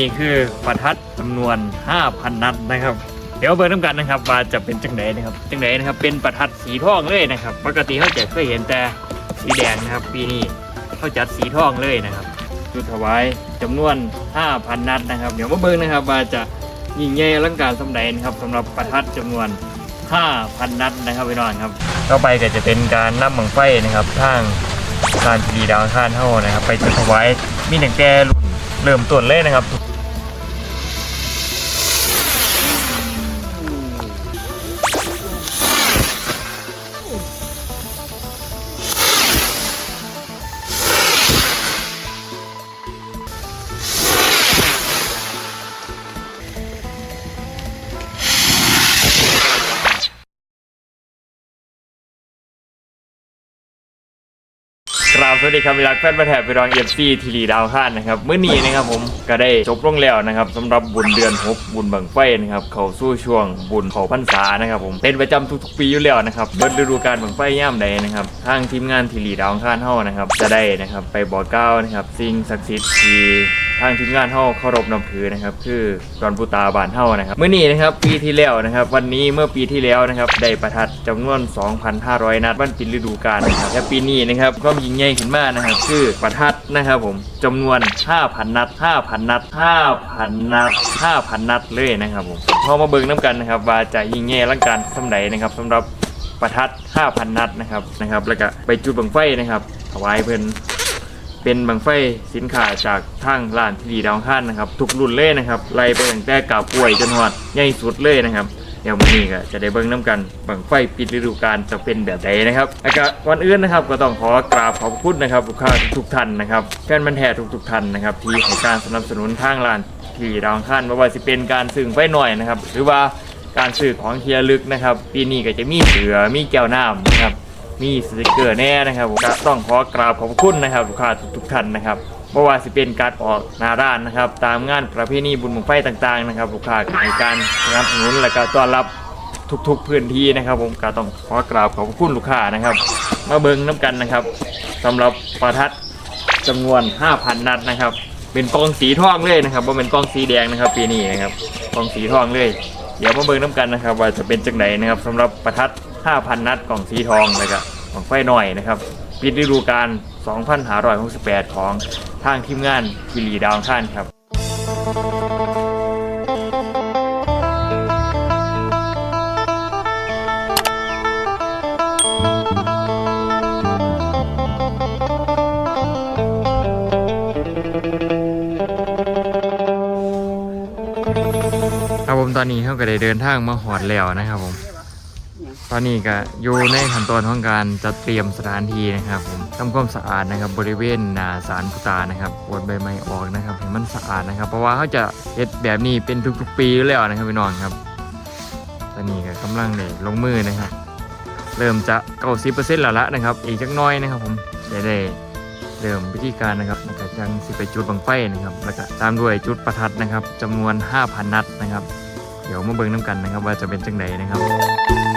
นี่คือประทัดจำนวน 5,000 นัดนะครับ เดี๋ยวเบิร์น้ำกันนะครับว่าจะเป็นจังไหนนะครับจังไหนนะครับเป็นประทัดสีทองเลยนะครับ ปกติเขาจะเคยเห็นแต่สีแดงนะครับ ปีนี้เขาจัดสีทองเลยนะครับจุดถวายจำนวน 5,000 นัดนะครับ เดี๋ยวมาเบิร์นะครับว่าจะยิ่งใหญ่อลังการสำใดนะครับสำหรับประทัดจำนวน 5,000 นัดนะครับพี่น้องครับต่อไปก็จะเป็นการนำบังไฟนะครับทางการทีดีดาวอังคานเท่านะครับ ไปจุดถวายมีหนึ่งแก่รุ่น เริ่มต้นเลยนะครับ ครับสวัสดีครับเวลาแฟนประแถบไปรองเอฟซีทีรีดาวข้านนะครับเมื่อนี้นะครับผมก็ได้จบลงแล้วนะครับสำหรับบุญเดือนหกบุญบังไฟนะครับเขาสู้ช่วงบุญเขาพรรษานะครับผมเป็นประจำทุกๆปีอยู่แล้วนะครับเบิดฤดูกาลบังไฟย่ำใดนะครับทางทีมงานทีรีดาวข้านเฮานะครับจะได้นะครับไปบอกก้าวนะครับสิ่งศักดิ์สิทธิ์ที่ทางทีมงานเฮาเคารพนับถือนะครับ คือดอนปูตาบานเฮานะครับเมื่อนี้นะครับปีที่แล้วนะครับ วันนี้เมื่อปีที่แล้วนะครับได้ประทัดจำนวน 2,500 นัดวันปิดฤดูกาลนะครับและปีนี้นะครับก็ยิ่งใหญ่ขึ้นมากนะครับ คือประทัดนะครับผมจำนวน 5,000 นัด 5,000 นัด 5,000 นัด 5,000 นัดเลยนะครับผมพอมาเบิ่งน้ำกันนะครับว่าจะยิ่งใหญ่ลังการสำใดนะครับสำหรับประทัด 5,000 นัดนะครับนะครับ แล้วก็ไปจุดบังไฟนะครับถวายเพิ่อน เป็นบังไฟสินค้าจากทางร้านที่ดีดาวข้านนะครับทุกรุ่นเลยนะครับไล่ไปตั้งแต่กาบป่วยจนหอดใหญ่สุดเลยนะครับเดี๋ยววันนี้ก็จะได้เบิ่งน้ำกันบังไฟปิดฤดูกาลจะเป็นแบบใดนะครับแล้วก็วันอื่นนะครับก็ต้องขอกราบขอบคุณนะครับลูกค้าทุกท่านนะครับแฟนมันแท้ทุกๆท่านนะครับที่ให้การสนับสนุนทางร้านที่ดาวข้านไม่ว่าจะเป็นการซื้อไฟหน่อยนะครับหรือว่าการซื้อของเทียร์ลึกนะครับปีนี้ก็จะมีเสือมีแก้วน้ำนะครับ มีสติกเกอร์แน่นะครับผมก็ต้องขอกราบขอบคุณนะครับลูกค้าทุกๆท่านนะครับเพราะว่าสิเป็นการออกนาด้านนะครับ ตามงานประเพณีบุญบังไฟต่างๆนะครับลูกค้าให้การสนับสนุนและก็ต้อนรับทุกๆพื้นที่นะครับ ผมก็ต้องขอกราบขอบคุณลูกค้านะครับ มาเบิ่งน้ำกันนะครับสำหรับประทัดจำนวน 5,000 นัดนะครับ เป็นกองสีทองเลยนะครับว่าเป็นกองสีแดงนะครับปีนี้นะครับกองสีทองเลย เดี๋ยวมาเบิ่งน้ำกันนะครับ ว่าจะเป็นจังไหนนะครับสำหรับประทัด 5,000 นัดกล่องสีทองเลยก็กล่องไฟหน่อยนะครับปิดฤดูกาล2568 ของทางทีมงานกิรีดาวข้านครับ ตอนนี้เขาก็ได้เดินทางมาหอดแล้วนะครับผม ตอนนี้ก็อยู่ในขั้นตอนของการจัดเตรียมสถานที่นะครับผมทำความสะอาดนะครับบริเวณนาสารพุตานะครับปวดใบไม้ออกนะครับให้มันสะอาดนะครับ เพราะว่าเขาจะเฮ็ดแบบนี้เป็นทุกๆ ปีแล้วนะครับพี่น้องครับ ตอนนี้ก็กำลังเลยลงมือนะครับ เริ่มจะเก้าสิบเปอร์เซ็นต์แล้วละนะครับ อีกจักน้อยนะครับผมจะได้เริ่มวิธีการนะครับแล้วก็จังสิไปจุดบังไฟนะครับ แล้วก็ตามด้วยจุดประทัดนะครับจำนวน 5,000 นัดนะครับ เดี๋ยวมาเบิ่งน้ำกันนะครับ ว่าจะเป็นจังไดนะครับ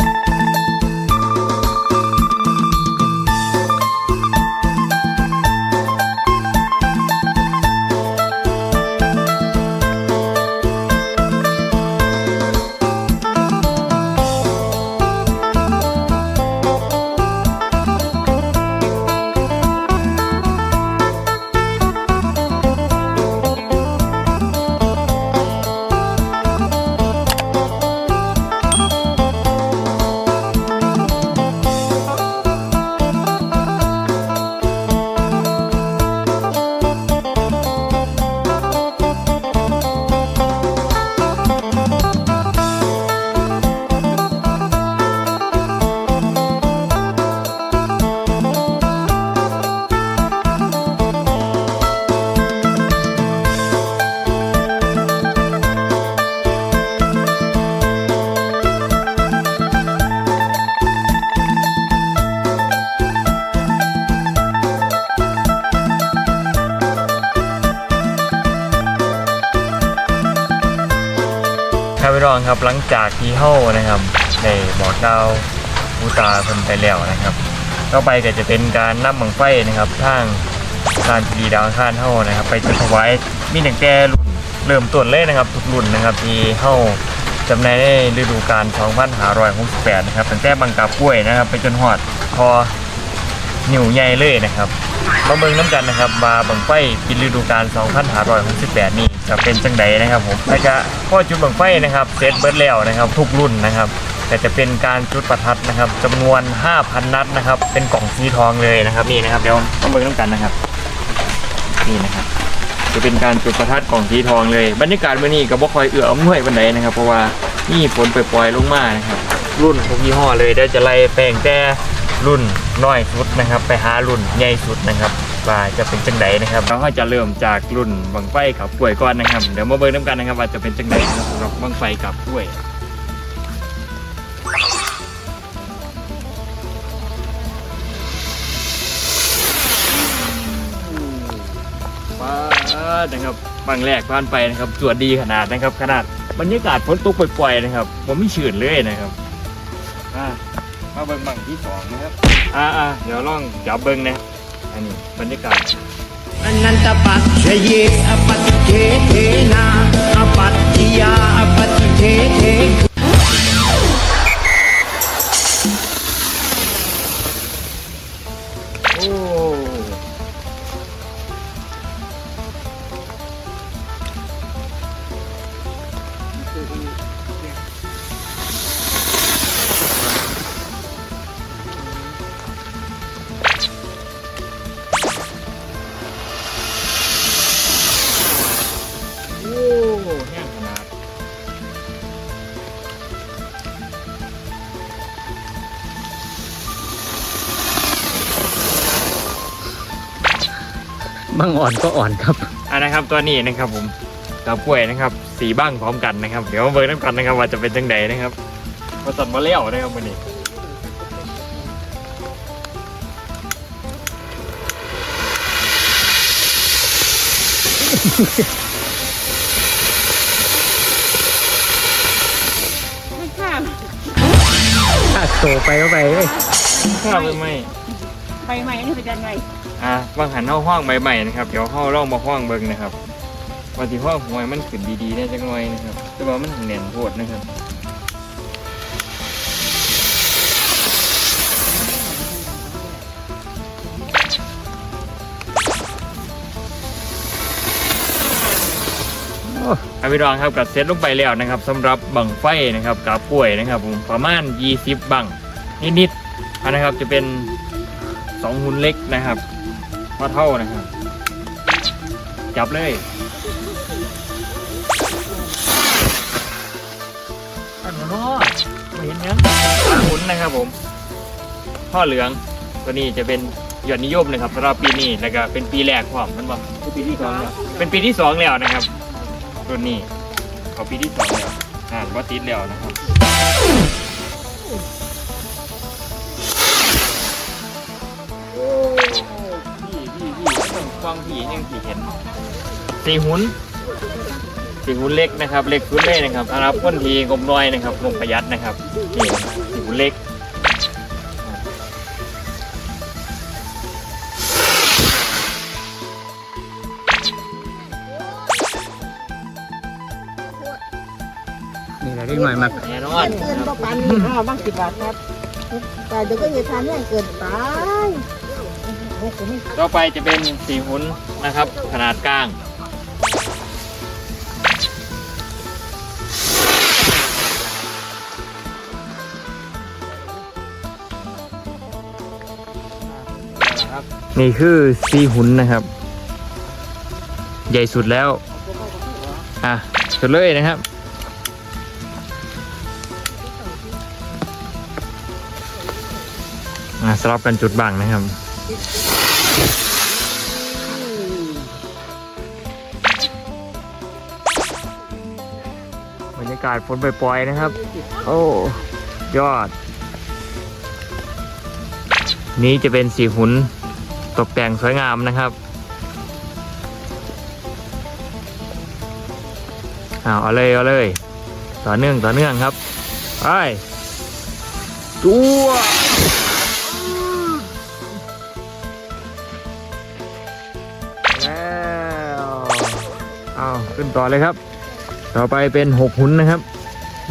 หลังจากที่เฮ้านะครับได้บอกดาวผู้ตาเพิ่นไปแล้วนะครับต่อไปก็จะเป็นการนำบังไฟนะครับทางการทีดีดาวอังคานเฮ้านะครับ ไปจุดถวายมีหนึ่งแก่รุ่นเริ่มต้นเลยนะครับ ทุกรุ่นนะครับที่เข้าจำหน่าในฤดูกาล2568นะครับตั้งแต่บังกาบกล้วยนะครับ ไปจนหอดพอนิ่วใหญ่เลยนะครับมาเบิ่งน้ำกันนะครับมาบังไฟกินฤดูกาล2568 นี่ จะเป็นจังใดนะครับผมแล้วก็พ่อจุดบังไฟนะครับเซตเบิร์ดแล้วนะครับ ทุกรุ่นนะครับ แต่จะเป็นการจุดประทัดนะครับจำนวน 5,000 นัดนะครับ เป็นกล่องสีทองเลยนะครับนี่นะครับเดี๋ยวมาเบิ่งน้ำกันนะครับ นี่นะครับ จะเป็นการจุดประทัดกล่องสีทองเลย บรรยากาศมื้อนี้ก็บ่คอยเอื้ออำนวยปานใดนะครับ เพราะว่านี่ฝนปล่อยๆลงมานะครับ รุ่นทุกยี่ห้อเลยเดี๋ยวจะไล่แปลงแต่รุ่นน้อยสุดนะครับ ไปหารุ่นใหญ่สุดนะครับ ว่าจะเป็นจังไดนะครับเราก็จะเริ่มจากรุ่นบังไฟกับกล้วยก่อนนะครับ เดี๋ยวมาเบิ่งน้ำกันนะครับว่าจะเป็นจังไดนะครับสำหรับบังไฟกับกล้วยฟ้านะครับบางแรกผ่านไปนะครับจวดดีขนาดนะครับ ขนาดบรรยากาศฝนตกปล่อยๆนะครับผมไม่ชื้นเลยนะครับอ่ามาเบิ้งบังที่สองนะครับอ่าอ่าเดี๋ยวลองจับเบิ้งนะ อันนี้บรรยากาศอนันตปัจเจเยอปัจเจเทนาอปัจจยาอปัจเจเท บางอ่อนก็อ่อนครับอ่านะครับตัวนี้นะครับผมกับกล้วยนะครับสีบ้างพร้อมกันนะครับ เดี๋ยวมาเบิร์น้ำกันนะครับว่าจะเป็นจังใดนะครับมาตัดมาเลี้ยวนะครับวันนี้ไม่ข้ามถ้าโตไปก็ไปเลยข้าวไปไหมใบใหม่นี่เป็นยังไง อะบางหันเข้าห้องใหม่ๆนะครับ เดี๋ยวเข้าลองมาห้องเบิ้งนะครับว่าที่ห้องหวยมันขึ้นดีๆได้จังหน่อยนะครับ แต่ว่ามันแน่นโพดนะครับอาพี่รองครับกับเซตลงไปแล้วนะครับสำหรับบังไฟนะครับกับกล้วยนะครับผมประมาณ 20 บังนิดๆอันนะครับจะเป็นสองหุ่นเล็กนะครับ ว่าเท่านะครับ จับเลยอันนอไม่เห็นยังสามหุ่นนะครับผมพ่อเหลืองตัวนี้จะเป็นยอดนิยมนะครับสำหรับปีนี้แล้วก็เป็นปีแรกพร้อมมันบอกคือปีที่สองแล้วเป็นปีที่สองแล้วนะครับ ตัวนี้เขาปีที่สองแล้วอ่านว่าติดแล้วนะครับ องฟังผียังผีเห็นสีหุนสีหุนเล็กนะครับเล็กสุดเลยนะครับอารับก้นทีงบน้อยนะครับงบประหยัดนะครับนี่สีหุนเล็กนี่แหละเล็กหน่อยมากแน่นอนเกินคก็รับปันนี่ห้าบ้างสิบบาทครับแต่เดี๋ยวก็อย่าทานแรงเกินไป ต่อไปจะเป็นสีหุนนะครับ ขนาดกลาง นี่คือสีหุนนะครับ ใหญ่สุดแล้ว อะสุดเลยนะครับอะสลับกันจุดบังนะครับ บรรยากาศฝนปล่อยๆนะครับ โอ้ ยอด นี้จะเป็นสีหุนตกแต่งสวยงามนะครับเอาเอาเลยเอาเลย ต่อเนื่องต่อเนื่องครับไปตัว ขึ้นขึ้นต่อเลยครับ ต่อไปเป็นหกหุนนะครับ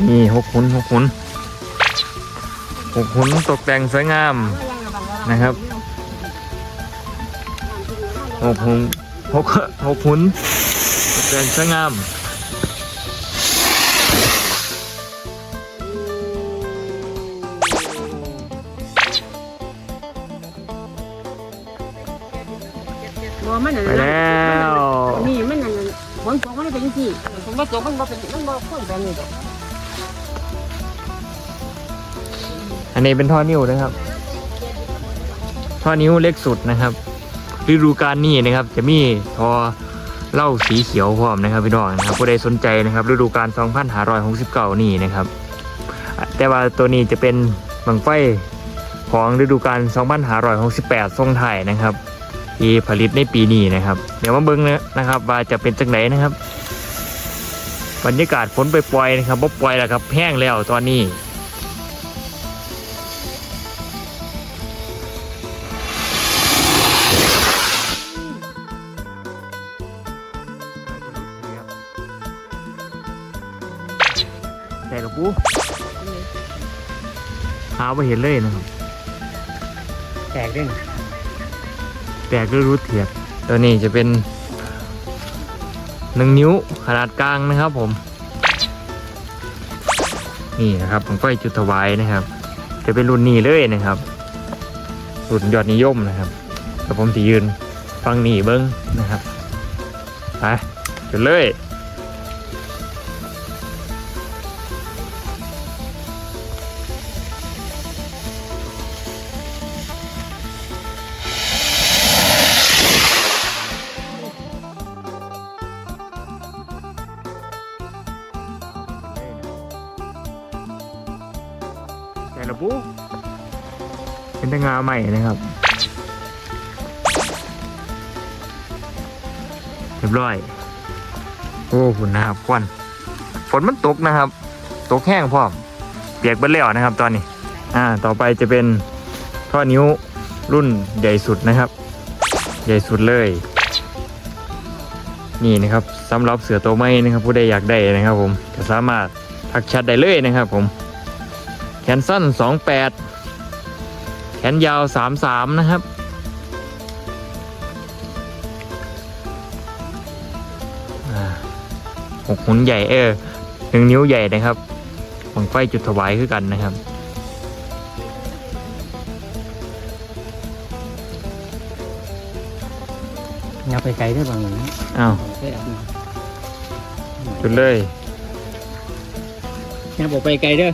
นี่หกหุนหกหุนหกหุนตกแต่งสวยงามนะครับหกหุนหกหกหุนตกแต่งสวยงามบ่มันนั่นไปแล้ว มันเป็นจีมันบ่ตกมันบ่เป็นมันบ่ค่อยแบบนี้ดอกอันนี้เป็นท่อนิ้วนะครับ ท่อนิ้วเล็กสุดนะครับฤดูกาลนี้นะครับ จะมีท่อเหล้าสีเขียวพร้อมนะครับพี่น้องนะครับผู้ใดสนใจนะครับ ฤดูกาล2569 นี่นะครับ แต่ว่าตัวนี้จะเป็นบังไฟของฤดูกาล2568ทรงไทยนะครับที่ผลิตในปีนี้นะครับ เดี๋ยวมาเบิ้งนะครับ ว่าจะเป็นจังไหนนะครับ บรรยากาศฝนไปปล่อยๆนะครับบ่ปล่อยแล้วครับแห้งแล้วตอนนี้แต่กับปูหาไปเห็นเลยนะครับ แตกด้วยนะแตกด้วยรูดเทียบตัวนี้จะเป็น หนึ่งนิ้วขนาดกลางนะครับผม นี่นะครับผมก็จุดถวายนะครับ จะเป็นรุ่นนี้เลยนะครับ รุ่นยอดนิยมนะครับแต่ผมจะยืนฟังนี่เบิ้งนะครับไปจุดเลย แต่ละปุ๊เป็นตะงาใหม่นะครับ เรียบร้อย โอ้ฝุ่นนะครับควันฝนมันตกนะครับ ตกแห้งพร้อม เปียกเบิดแล้วนะครับ ตอนนี้ อ่า ต่อไปจะเป็นท่อนิ้วรุ่นใหญ่สุดนะครับ ใหญ่สุดเลย นี่นะครับสำหรับเสือตัวไม้นะครับ ผู้ใดอยากได้นะครับ ผมจะสามารถทักแชทได้เลยนะครับ ผม นสั้น 28 แขนยาว 33 นะครับอ่าหกหุนใหญ่เออหนึ่งนิ้วใหญ่นะครับบังไฟจุดถวายคือกันนะครับอย่าไปไกลได้อบางหนึ่งนะอ้าวได้เอามาจุดเลยอย่าบอกไปไกลเด้อ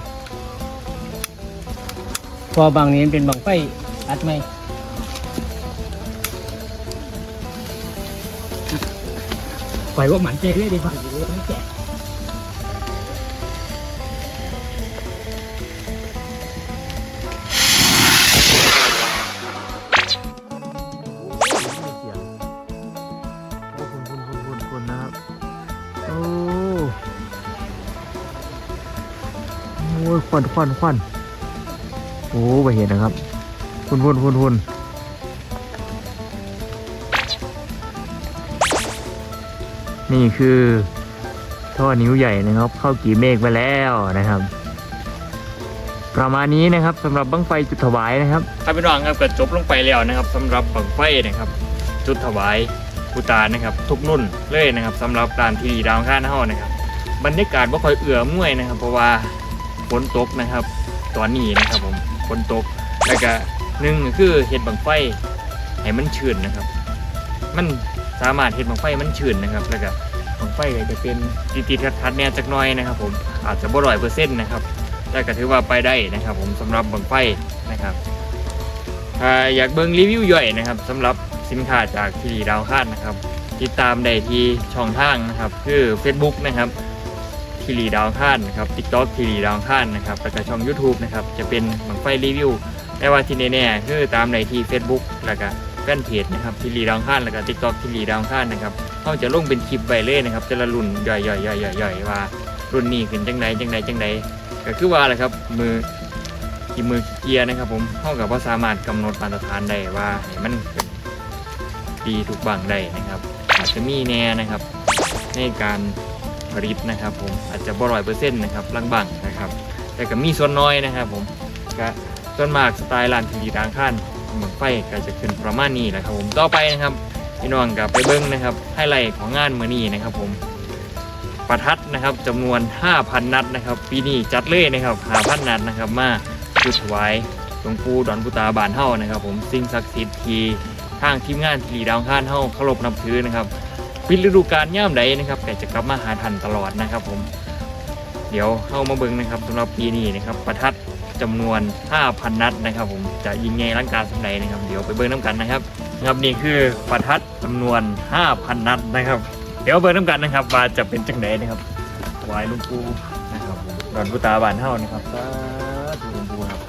พอบางนี้เป็นบางไฟอัดไหมปล่อยว่าหมันเจ๊เลยดีกว่าอยู่ไม่แก่โอ้คุณคุณคุณคุณคุณนะครับโอ้ยควันควันควัน อ้ไปเห็นนะครับคุณคุณคุณคุณนี่คือท่อนิ้วใหญ่นะครับ เข้ากี่เมฆไปแล้วนะครับ ประมาณนี้นะครับสำหรับบังไฟจุดถวายนะครับครับพี่น้องครับก็จบลงไปแล้วนะครับสำหรับบังไฟนะครับ จุดถวายผู้ตานะครับ ทุกรุ่นเลยนะครับสำหรับการทีวีดาวข้างเฮานะครับ บรรยากาศไม่ค่อยเอื้อมวยนะครับ เพราะว่าฝนตกนะครับ ตอนนี้นะครับผม ฝนตกแล้วก็หนึ่งก็คือเห็ดบังไฟให้มันชื้นนะครับ มันสามารถเห็ดบังไฟมันชื้นนะครับ แล้วก็บังไฟก็จะเป็นติดๆทัดๆเนี่ยจักน้อยนะครับผมอาจจะบ่ร้อยเปอร์เซ็นต์นะครับแต่ก็ถือว่าไปได้นะครับ ผมสำหรับบังไฟนะครับถ้าอยากเบิ่งรีวิวย่อยนะครับสำหรับสินค้าจากทีรีดาวคาดนะครับ ติดตามได้ที่ช่องทางนะครับ คือ Facebook นะครับ ทีรีดาวคาดนะครับ TikTok ทีรีดาวคาดนะครับแล้วก็ช่อง YouTube นะครับจะเป็นบังไฟรีวิวแต่ว่าที่แน่ๆคือตามในที่ Facebook แล้วก็แฟนเพจนะครับทีรีดาวคาดแล้วก็ TikTok ทีรีดาวคาดนะครับเขาจะลงเป็นคลิปไว้เลยนะครับแต่ละรุ่นย่อยๆๆๆๆว่ารุ่นนี้ขึ้นจังใดจังใดจังใดก็คือว่าแหละครับมือที่มือเกียร์นะครับผมเท่ากับว่าสามารถกำหนดมาตรฐานได้ว่าให้มันเป็นดีทุกบังได้นะครับ อาจจะมีแน่นะครับในการ ผลิตนะครับผมอาจจะบ่ร้อยเปอร์เซ็นต์นะครับลังบังนะครับ แต่ก็มีส่วนน้อยนะครับผมก็ส่วนมากสไตล์ร้านทีดีทางขั้นเหมือนไฟก็จะขึ้นประมาณนี้แหละครับผมต่อไปนะครับพี่น้องกับไปเบิ้งนะครับไฮไลท์ของงานมื้อนี้นะครับผมประทัดนะครับจำนวน 5,000 นัดนะครับ ปีนี้จัดเลยนะครับ5,000 นัดนะครับ มาจุดถวายหลวงปู่ดอนพุตาบานเฮานะครับ ผมสิ่งศักดิ์สิทธิ์ที่ทางทีมงานทีดีดาวข้านเฮาเคารพนับถือนะครับ ปิดฤดูกาลย่ามใดนะครับแต่จะกลับมาหาทันตลอดนะครับ ผม เดี๋ยวเข้ามาเบิ่งนะครับสำหรับปีนี้นะครับประทัดจำนวน 5,000 นัดนะครับ ผมจะยิงไงร่างการสำไรนะครับ เดี๋ยวไปเบิ่งน้ำกันนะครับครับนี่คือประทัดจำนวน 5,000 นัดนะครับ เดี๋ยวเบิ่งน้ำกันนะครับ ว่าจะเป็นจังไดนะครับวายลุงปูนะครับผมดอนพุตาบานเฮานะครับสาธุลุงปูครับ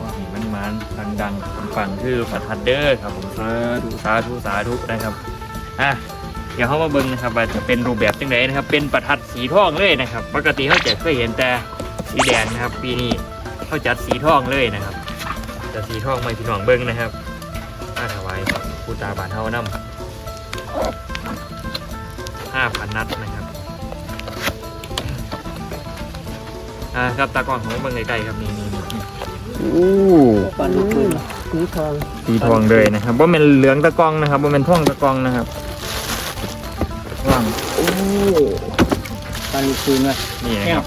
ว่าเห็นมันมันดังๆฟังคือประทัดเด้อครับผมสาธุสาธุสาธุนะครับอะ เดี๋ยวเขามาเบิ่งนะครับว่าจะเป็นรูปแบบจังไดนะครับ เป็นประทัดสีทองเลยนะครับ ปกติเขาจะเคยเห็นแต่สีแดงนะครับ ปีนี้เขาจัดสีทองเลยนะครับจะสีทองไม่พี่น้องเบิ่งนะครับมาถวายปูตาบานเฮานำห้าพันนัดนะครับอ่าครับตากล้องของเบิ่งใกล้ๆครับนี่นี่นี่โอ้ปันลูกปืนสีทองสีทองเลยนะครับว่าเป็นเหลืองตะกองนะครับว่าเป็นท่องตะกองนะครับ ปันลูกปืนว่ะนี่นะครับ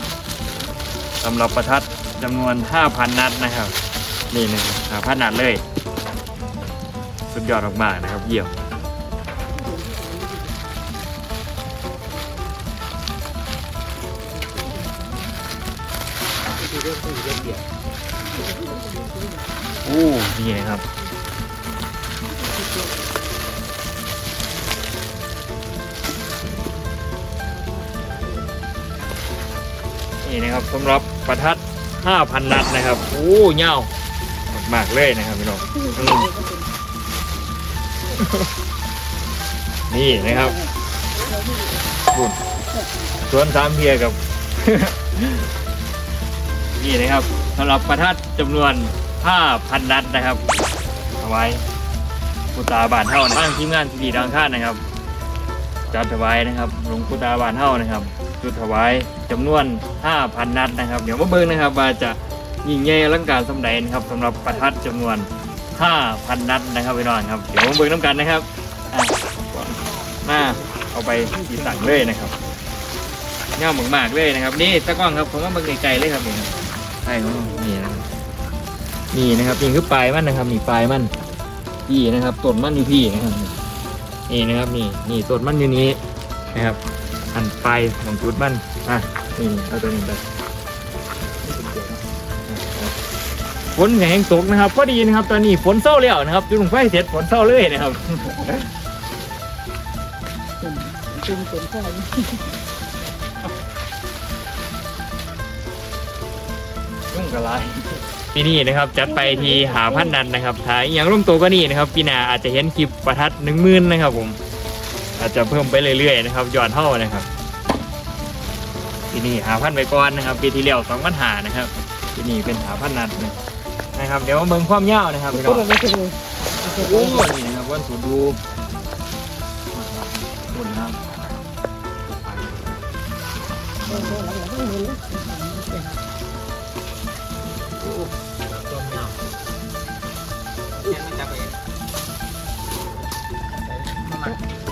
สำหรับประทัดจำนวน 5,000 นัดนะครับ นี่นะครับ5,000นัดเลย สุดยอดมากๆนะครับ เยี่ยมโอ้นี่นะครับ นี่นะครับสำหรับประทัด 5,000 นัดนะครับโอ้เงามากๆเลยนะครับพี่น้องอืมนี่นะครับคุณสวนสามเพียกับ นี่นะครับสำหรับประทัดจำนวน 5,000 นัดนะครับเอาไว้ปุตาบานเท่านะบ้างทีมงานทีดีดังคานนะครับ จัดถวายนะครับหลวงปู่ตาบานเท่านะครับ จุดถวาย จำนวน 5,000 นัดนะครับ เดี๋ยวมาเบิ่งนะครับว่าจะยิ่งใหญ่อลังการสำใดนะครับสำหรับประทัดจำนวน 5,000 นัดนะครับพี่น้องครับ เดี๋ยวมาเบิ่งน้ำกันนะครับอะหน้าเอาไปสีสั่งเลยนะครับเงาหมึกมากเลยนะครับ นี่ตะกล้องครับผมว่าเบิ่งไกลๆเลยครับนี่ใช่ของนี่นะครับนี่นะครับนี่คือปลายมันนะครับนี่ปลายมันพี่นะครับต้นมันอยู่พี่นะครับนี่นะครับนี่นี่ต้นมันอยู่นี้นะครับ อันปลายของจุดมัน อะนี่เอาตัวนี้ไปฝนแห้งตกนะครับพอดีนะครับ ตอนนี้ฝนเศร้าแล้วนะครับจุดลงไฟเสร็จฝนเศร้าเลยนะครับเป็นเป็นข้าวรุ่งกระไรปีนี้นะครับจัดไปทีหาพันนันนะครับถ้าอหย่างรุ่งตัวก็นี่นะครับปีหน้าอาจจะเห็นคลิปประทัดหนึ่งหมื่นนะครับผม อาจจะเพิ่มไปเรื่อยๆนะครับยอดเท่านะครับ ปีนี้หาพันไปก่อนนะครับปีที่แล้วสองพันหานะครับปีนี้เป็นหาพันนัดนะนะครับ เดี๋ยวมาเบิ่งความยาวนะครับพี่น้ก็องแบบนี้คือโอ้นี่นะครับวันสูดูหุ่นน้ำ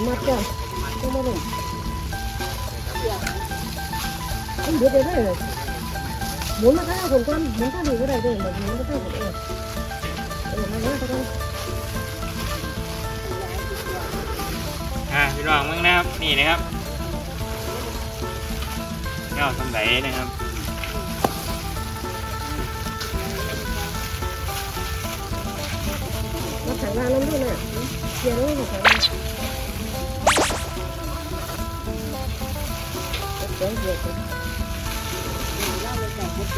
มาจ้ะมาล เดือดได้เลยหมุนมาข้างคนก่อนหมุนข้างหนี้ก็ได้ด้วยแบบนี้ก็ได้เออเออมาแล้วก็ต้องอะพี่น้องมึงนะครับนี่นะครับเงาสำไหนนะครับมาถังงานน้ำด้วยนะเสียแล้วมาถังงานเดี๋ยวเดี๋ยว อ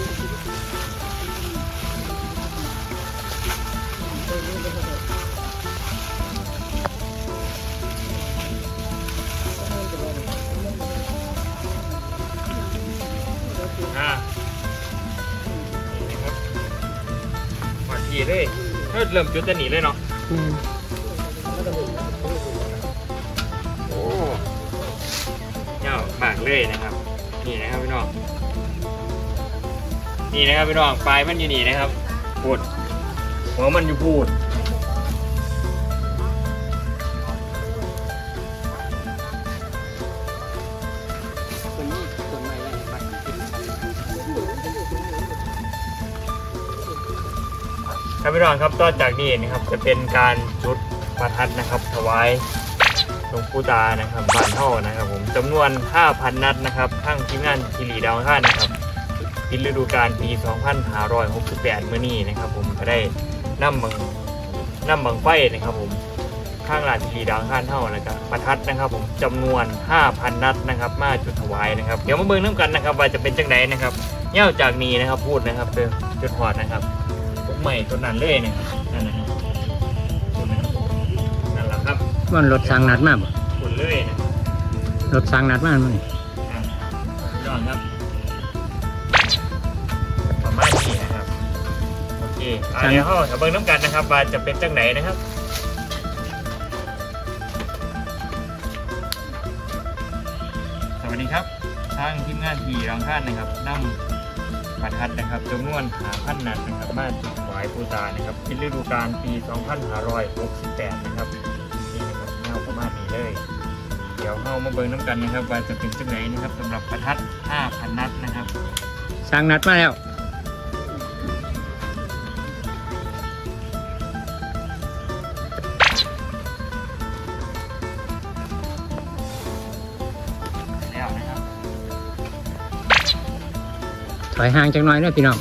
่านี่นะครับมาทีเลยเฮ้ยเริ่มจุดจะหนีเลยเนาะโอ้เลยนะครับ นี่นะครับพี่น้องปลายมันอยู่นี่นะครับพูดหัวมันอยู่พูดคนนี้คนใหม่แล้วบัตรครับพี่น้องครับต่อจากนี้นะครับจะเป็นการจุดประทัดนะครับ ถวายหลวงปู่ตานะครับบานเท่านะครับ ผมจำนวน 5,000 นัดนะครับทั้งทีมงานทีรีดาวท่านนะครับ ปิดฤดูกาลปี 2568 เมื่อนี้นะครับ ผมก็ได้นำบังนำบังไฟนะครับ ผมข้างลานทีรีดาวท่านเท่าแล้วก็ประทัดนะครับ ผมจำนวน 5,000 นัดนะครับ มาจุดถวายนะครับ เดี๋ยวมาเบิ่งน้ำกันนะครับ ว่าจะเป็นจังไดนะครับเง่าจากนี้นะครับพูดนะครับเด้อจุดหอดนะครับใหม่ตัวนั้นเลยเนี่ยนั่นนะครับตัวนั้นนั่นแหละครับมันรถสร้างนัดมากบ่คนเลยนะรถสร้างนัดมากมั้งนี่อะยอดครับ อเดี๋ยวเข้าถ้าเบิ่งน้ำกันนะครับว่าจะเป็นจังไหนนะครับสวัสดีครับทางทีมงานทีรังคาดนะครับนำประทัดนะครับจำนวนหาพันนัดนะครับมาจุดถวายปูตานะครับเป็นฤดูกาลปี2568นะครับนี่นะครับเงาประมาณนี้เลย เดี๋ยวเข้ามาเบิ่งน้ำกันนะครับว่าจะเป็นจังไหนนะครับสำหรับประทัด5,000นัดนะครับ สร้างนัดมาแล้ว ถอยห่างจังน้อยนะพี่น้อง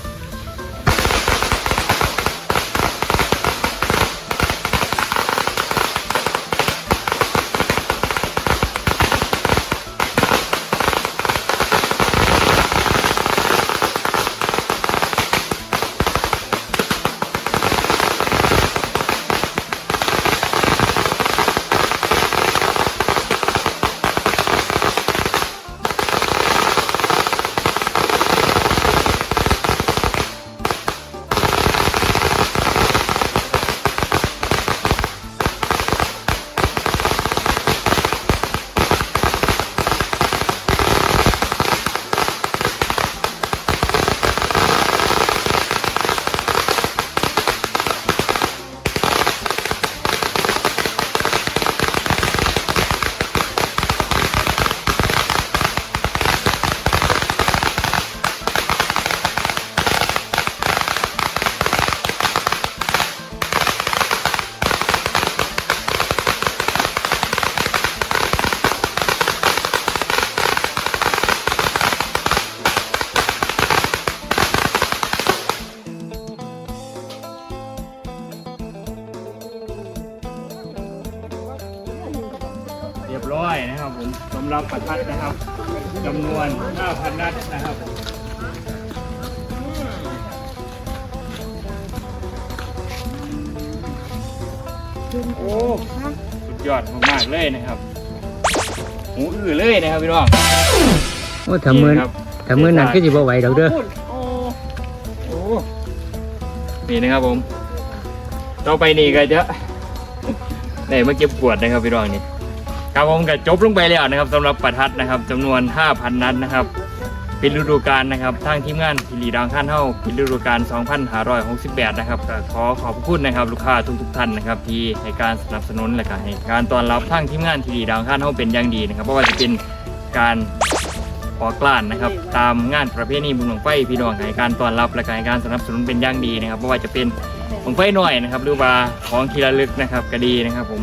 รับประทัดนะครับจำนวน 5,000 นัดนะครับโอ้สุดยอดมากๆเลยนะครับหูอื้อเลยนะครับพี่น้องโอ้ถ้ามือนี่ครับถ้ามือนั้นก็สิบ่ไหวดอกเด้อโอ้โอ้นี่นะครับผมต่อไปนี่ก็จะได้มาเก็บขวดนะครับพี่น้องนี่ ครับผมก็จบลงไปแล้วนะครับสำหรับประทัดนะครับจำนวน 5,000 นัดนะครับเป็นฤดูกาลนะครับทางทีมงานทีรีดังขั้นเท่าเป็นฤดูกาล 2568 นะครับก็ขอขอบคุณนะครับลูกค้าทุกๆท่านนะครับที่ให้การสนับสนุนและก็ให้การต้อนรับทางทีมงานทีรีดังขั้นเท่าเป็นอย่างดีนะครับเพราะว่าจะเป็นการออกล้านนะครับตามงานประเพณีบุญบังไฟพี่น้องให้การต้อนรับและก็ให้การสนับสนุนเป็นอย่างดีนะครับไม่ว่าจะเป็นบังไฟหน่อยนะครับหรือว่าของที่ระลึกนะครับก็ดีนะครับผม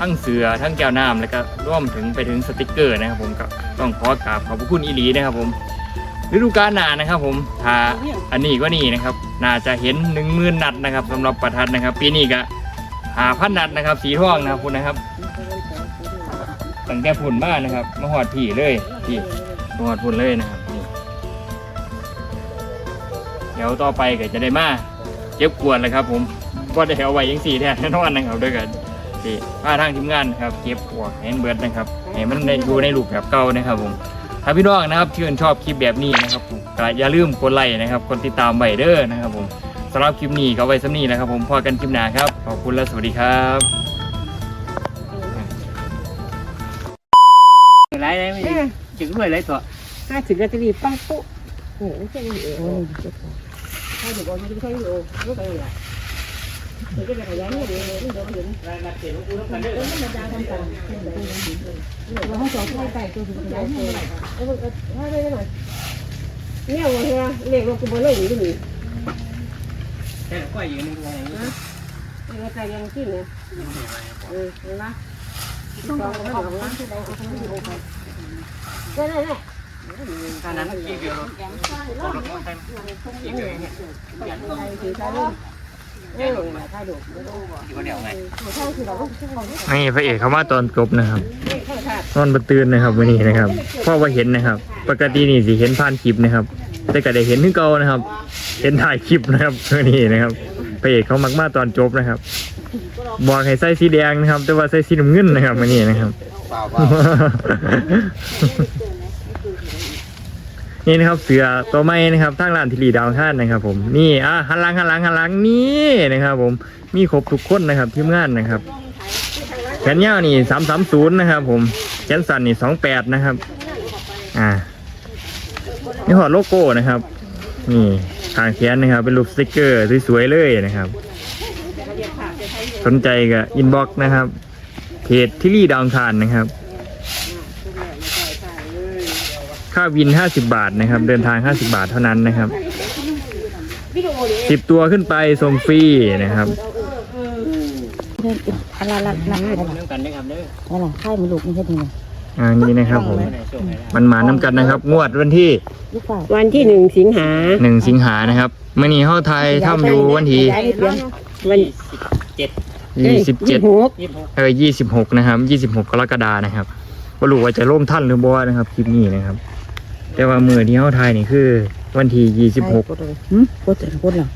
ทั้งเสือทั้งแก้วน้ำแล้วก็ร่วมถึงไปถึงสติกเกอร์นะครับ ผมก็ต้องขอกราบขอบพระคุณอีหลีนะครับ ผมฤดูกาลหนานะครับ ผมถ้าอันนี้ก็นี่นะครับ น่าจะเห็นหนึ่งหมื่นนัดนะครับสำหรับประทัดนะครับ ปีนี้ก็หาพันนัดนะครับ สีทองนะครับคุณนะครับตั้งแต่ผุนมากนะครับมาหอดผีเลยพี่ตัวหอดพุ่นเลยนะครับนี่เดี๋ยวต่อไปก็จะได้มาเก็บกวนเลยครับ ผมก็ได้เอาไว้ยังสี่แทนแน่นอนนะครับด้วยกัน ที่พาทางทีมงานครับเก็บปวแฮนเบิร์ดนะครับให้มันได้อยู่ในรูปแบบเก่านะครับผมถ้าพี่น้องนะครับที่ชื่นชอบคลิปแบบนี้นะครับผมก็อย่าลืมกดไลค์นะครับกดติดตามไว้เด้อนะครับผมสำหรับคลิปนี้ก็ไว้สำนี้นะครับ ผมพอกันคลิปหน้าครับขอบคุณและสวัสดีครับหลายได้ไมเออจึงรวยเลยตัวห้าสิบนาทีปังปุ๊โอ้โหไมเออใช่เดี๋ยวบอกไม่ใช่อยู่รู้ไปเลยเดี๋ยวจะไปเยวเดี๋ยวเดี๋ยวราถูกกูต้องกันเด้อเราให้สองไข่ไก่ตัวสุดท้ายให้เออให้ได้หน่อย เนี่ยวันนี้เรียกลงกูบอลเลยดีดีแต่ก้อยอยู่ในวงนี้เรียกไก่ยังกินเนี่ยเออเห็นไหมต้องเอาไปเอาไปเอาไปเอาไปได้ได้ได้ตอนนั้นกี่เดียวรถรถรถเต็มกี่เดียวเนี่ยใส่ถือใส่ลูกเออใส่ดูกี่เดียวไงใช่คือเราต้องใช้เราเนี่ย นี่พระเอกเขามาตอนจบนะครับเข้าท่านอนบันตื่นนะครับวันนี้นะครับพ่อว่าเห็นนะครับ ปกตินี่สิเห็นผ่านคลิปนะครับ แต่ก็ได้เห็นนึงเก่านะครับ เห็นถ่ายคลิปนะครับวันนี้นะครับพระเอกเขามักมาตอนจบนะครับ บอกให้ใส่สีแดงนะครับ แต่ว่าใส่สีน้ำเงินนะครับวันนี้นะครับ นี่นะครับเสือตัวไม้นะครับทางร้านทิลีดาวท่านนะครับผมนี่อะหันหลังหันหลังหันหลังนี่นะครับ ผมมีครบทุกคนนะครับทีมงานนะครับแขนยาวนี่สามสามศูนย์นะครับ ผมแขนสั้นนี่สองแปดนะครับ อ่านี่หอดโลโก้นะครับ นี่ทางแขนนะครับ เป็นรูปสติกเกอร์สวยๆเลยนะครับ สนใจก็อินบ็อกซ์นะครับเพจทิลีดาวทานนะครับ ค่าวิน 50 บาทนะครับ เดินทาง 50 บาทเท่านั้นนะครับ 10 ตัวขึ้นไปส่งฟรีนะครับอะไรละละอะไรเรื่องกันได้ครับเด้ออะไรไข่มันลูกไม่ใช่ดีเลยอ่านี่นะครับผม มันมาน้ำกันนะครับ งวดวันที่วันที่หนึ่งสิงหา1สิงหานะครับมื่อนี้เข้าไทยถ้ำอยู่วันที่วันเจ็ด27หกยี่สิบหกเออ26นะครับ26กกรกฎานะครับบ่รู้ว่าจะล่มท่านหรือบ่นะครับคลิปนี้นะครับ แต่ว่ามือที่เข้าไทยนี่คือ วันที่26หืมโคตรโคตรเหรอ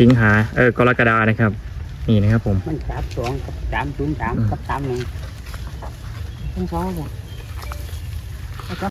สิงหาเออกรกฎานะครับ นี่นะครับผม มันสามสองกับสามศูนย์สามกับสามหนึ่ง ต้องซ้อมเหรอ